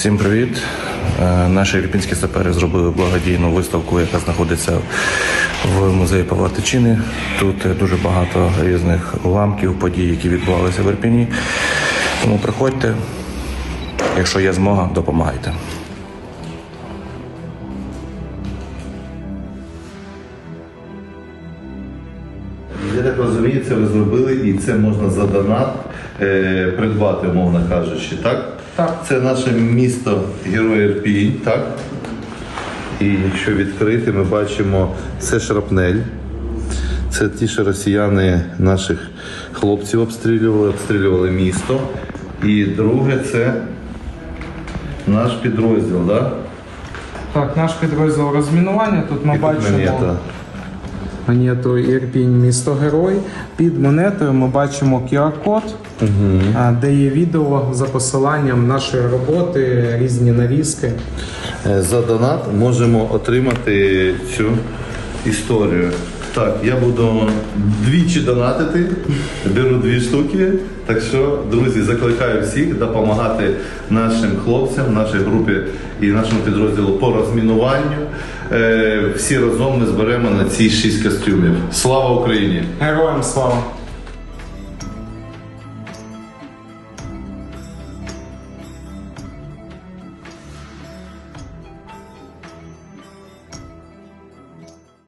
Всім привіт! Е, Наші ірпінські сапери зробили благодійну виставку, яка знаходиться в музеї Павла Тичини. Тут дуже багато різних уламків, подій, які відбувалися в Ірпіні. Тому приходьте, якщо є змога, допомагайте. Я так розумію, це ви зробили і це можна за донат е, придбати, умовно кажучи, так? Так. Це наше місто Герой Ірпінь, так? І якщо відкрити, ми бачимо це шрапнель. Це ті, що росіяни наших хлопців обстрілювали, обстрілювали місто. І друге це наш підрозділ, так? Так, наш підрозділ розмінування. Тут ми І тут бачимо монета. Монету Ірпінь місто Герой. Під монетою ми бачимо QR-код, угу. де є відео за посиланням нашої роботи, різні нарізки. Е, За донат можемо отримати цю історію. Так, я буду двічі донатити, беру дві штуки. Так що, друзі, закликаю всіх допомагати нашим хлопцям, нашій групі і нашому підрозділу по розмінуванню. Е, Всі разом ми зберемо на ці шість костюмів. Слава Україні! Героям слава!